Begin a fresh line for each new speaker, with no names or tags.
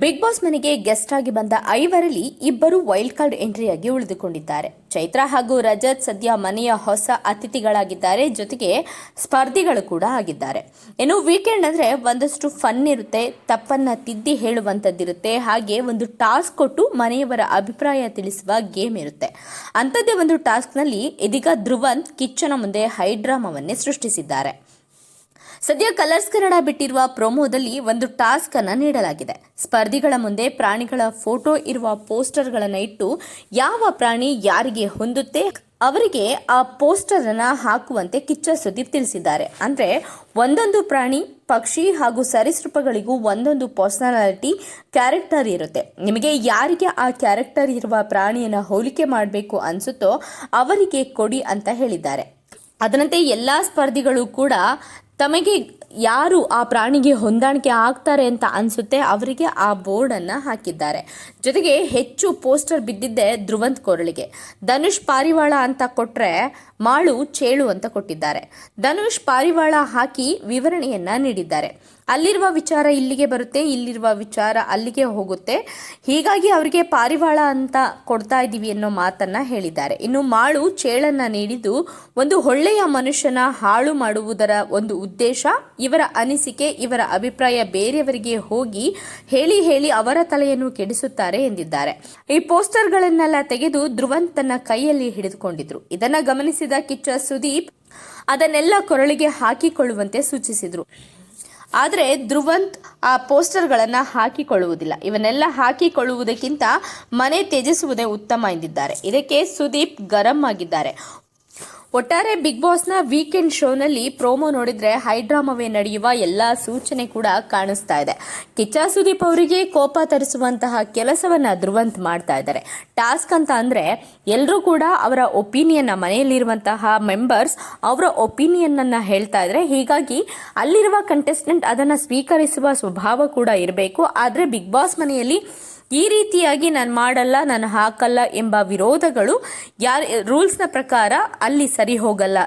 Big boss ಮನೆಗೆ guest ಆಗಿ ಬಂದ ಐವರಲ್ಲಿ ಇಬ್ಬರು ವೈಲ್ಡ್ ಕಾರ್ಡ್ ಎಂಟ್ರಿಯಾಗಿ ಉಳಿದುಕೊಂಡಿದ್ದಾರೆ. ಚೈತ್ರ ಹಾಗೂ ರಜತ್ ಸದ್ಯ ಮನೆಯ ಹೊಸ ಅತಿಥಿಗಳಾಗಿದ್ದಾರೆ. ಜೊತೆಗೆ ಸ್ಪರ್ಧಿಗಳು ಕೂಡ ಆಗಿದ್ದಾರೆ. ಇನ್ನು ವೀಕೆಂಡ್ ಅಂದ್ರೆ ಒಂದಷ್ಟು ಫನ್ ಇರುತ್ತೆ. ತಪ್ಪನ್ನ ತಿದ್ದಿ ಹೇಳುವಂಥದ್ದಿರುತ್ತೆ ಹಾಗೆ ಒಂದು ಟಾಸ್ಕ್ ಕೊಟ್ಟು ಮನೆಯವರ ಅಭಿಪ್ರಾಯ ತಿಳಿಸುವ ಗೇಮ್ ಇರುತ್ತೆ. ಅಂಥದ್ದೇ ಒಂದು ಟಾಸ್ಕ್ನಲ್ಲಿ ಇದೀಗ ಧ್ರುವಂತ್ ಕಿಚ್ಚನ ಮುಂದೆ ಹೈಡ್ರಾಮಾವನ್ನೇ ಸೃಷ್ಟಿಸಿದ್ದಾರೆ. ಸದ್ಯ ಕಲರ್ಸ್ ಕನ್ನಡ ಬಿಟ್ಟಿರುವ ಪ್ರೊಮೋದಲ್ಲಿ ಒಂದು ಟಾಸ್ಕ್ ಅನ್ನ ನೀಡಲಾಗಿದೆ. ಸ್ಪರ್ಧಿಗಳ ಮುಂದೆ ಪ್ರಾಣಿಗಳ ಫೋಟೋ ಇರುವ ಪೋಸ್ಟರ್ಗಳನ್ನು ಇಟ್ಟು ಯಾವ ಪ್ರಾಣಿ ಯಾರಿಗೆ ಹೊಂದುತ್ತೆ, ಅವರಿಗೆ ಆ ಪೋಸ್ಟರ್ ಅನ್ನ ಹಾಕುವಂತೆ ಕಿಚ್ಚ ಸುದೀಪ್ ತಿಳಿಸಿದ್ದಾರೆ. ಅಂದ್ರೆ ಒಂದೊಂದು ಪ್ರಾಣಿ, ಪಕ್ಷಿ ಹಾಗೂ ಸರಿಸೃಪಗಳಿಗೂ ಒಂದೊಂದು ಪರ್ಸನಾಲಿಟಿ, ಕ್ಯಾರೆಕ್ಟರ್ ಇರುತ್ತೆ. ನಿಮಗೆ ಯಾರಿಗೆ ಆ ಕ್ಯಾರೆಕ್ಟರ್ ಇರುವ ಪ್ರಾಣಿಯನ್ನ ಹೋಲಿಕೆ ಮಾಡಬೇಕು ಅನ್ಸುತ್ತೋ ಅವರಿಗೆ ಕೊಡಿ ಅಂತ ಹೇಳಿದ್ದಾರೆ. ಅದರಂತೆ ಎಲ್ಲ ಸ್ಪರ್ಧಿಗಳು ಕೂಡ ತಮಗೆ ಯಾರು ಆ ಪ್ರಾಣಿಗೆ ಹೊಂದಾಣಿಕೆ ಆಗ್ತಾರೆ ಅಂತ ಅನಿಸುತ್ತೆ, ಅವರಿಗೆ ಆ ಬೋರ್ಡನ್ನು ಹಾಕಿದ್ದಾರೆ. ಜೊತೆಗೆ ಹೆಚ್ಚು ಪೋಸ್ಟರ್ ಬಿದ್ದಿದ್ದೆ ಧ್ರುವಂತ್ ಕೊರಳಿಗೆ. ಧನುಷ್ ಪಾರಿವಾಳ ಅಂತ ಕೊಟ್ಟರೆ ಮಾಳು ಚೇಳು ಅಂತ ಕೊಟ್ಟಿದ್ದಾರೆ. ಧನುಷ್ ಪಾರಿವಾಳ ಹಾಕಿ ವಿವರಣೆಯನ್ನ ನೀಡಿದ್ದಾರೆ. ಅಲ್ಲಿರುವ ವಿಚಾರ ಇಲ್ಲಿಗೆ ಬರುತ್ತೆ, ಇಲ್ಲಿರುವ ವಿಚಾರ ಅಲ್ಲಿಗೆ ಹೋಗುತ್ತೆ. ಹೀಗಾಗಿ ಅವರಿಗೆ ಪಾರಿವಾಳ ಅಂತ ಕೊಡ್ತಾ ಇದ್ದೀವಿ ಅನ್ನೋ ಮಾತನ್ನ ಹೇಳಿದ್ದಾರೆ. ಇನ್ನು ಮಾಳು ಚೇಳನ್ನ ನೀಡಿದ್ದು ಒಂದು ಒಳ್ಳೆಯ ಮನುಷ್ಯನ ಹಾಳು ಮಾಡುವುದರ ಒಂದು ಉದ್ದೇಶ, ಇವರ ಅನಿಸಿಕೆ, ಇವರ ಅಭಿಪ್ರಾಯ ಬೇರೆಯವರಿಗೆ ಹೋಗಿ ಹೇಳಿ ಹೇಳಿ ಅವರ ತಲೆಯನ್ನು ಕೆಡಿಸುತ್ತಾರೆ ಎಂದಿದ್ದಾರೆ. ಈ ಪೋಸ್ಟರ್ಗಳನ್ನೆಲ್ಲ ತೆಗೆದು ಧ್ರುವಂತ್ ತನ್ನ ಕೈಯಲ್ಲಿ ಹಿಡಿದುಕೊಂಡಿದ್ರು. ಇದನ್ನ ಗಮನಿಸಿದ ಕಿಚ್ಚ ಸುದೀಪ್ ಅದನ್ನೆಲ್ಲ ಕೊರಳಿಗೆ ಹಾಕಿಕೊಳ್ಳುವಂತೆ ಸೂಚಿಸಿದ್ರು. ಆದರೆ ಧ್ರುವಂತ್ ಆ ಪೋಸ್ಟರ್ಗಳನ್ನು ಹಾಕಿಕೊಳ್ಳುವುದಿಲ್ಲ. ಇವನ್ನೆಲ್ಲ ಹಾಕಿಕೊಳ್ಳುವುದಕ್ಕಿಂತ ಮನೆ ತ್ಯಜಿಸುವುದೇ ಉತ್ತಮ ಎಂದಿದ್ದಾರೆ. ಇದಕ್ಕೆ ಸುದೀಪ್ ಗರಂ ಆಗಿದ್ದಾರೆ. ಒಟ್ಟಾರೆ ಬಿಗ್ ಬಾಸ್ನ ವೀಕೆಂಡ್ ಶೋನಲ್ಲಿ ಪ್ರೋಮೋ ನೋಡಿದ್ರೆ ಹೈಡ್ರಾಮವೇ ನಡೆಯುವ ಎಲ್ಲ ಸೂಚನೆ ಕೂಡ ಕಾಣಿಸ್ತಾ ಇದೆ. ಕಿಚ್ಚ ಸುದೀಪ್ ಅವರಿಗೆ ಕೋಪ ತರಿಸುವಂತಹ ಕೆಲಸವನ್ನ ಧ್ರುವಂತ್ ಮಾಡ್ತಾ ಇದ್ದಾರೆ. ಟಾಸ್ಕ್ ಅಂತ ಅಂದ್ರೆ ಎಲ್ಲರೂ ಕೂಡ ಅವರ ಒಪಿನಿಯನ್ ಮನೆಯಲ್ಲಿರುವಂತಹ ಮೆಂಬರ್ಸ್ ಅವರ ಒಪಿನಿಯನ್ ಅನ್ನ ಹೇಳ್ತಾ ಇದ್ರೆ ಹೀಗಾಗಿ ಅಲ್ಲಿರುವ ಕಂಟೆಸ್ಟೆಂಟ್ ಅದನ್ನ ಸ್ವೀಕರಿಸುವ ಸ್ವಭಾವ ಕೂಡ ಇರಬೇಕು. ಆದ್ರೆ ಬಿಗ್ ಬಾಸ್ ಮನೆಯಲ್ಲಿ ಈ ರೀತಿಯಾಗಿ ನಾನು ಮಾಡಲ್ಲ ನಾನು ಹಾಕಲ್ಲ ಎಂಬ ವಿರೋಧಗಳು ಯಾರ ರೂಲ್ಸ್ನ ಪ್ರಕಾರ ಅಲ್ಲಿ ಸರಿ ಹೋಗಲ್ಲ.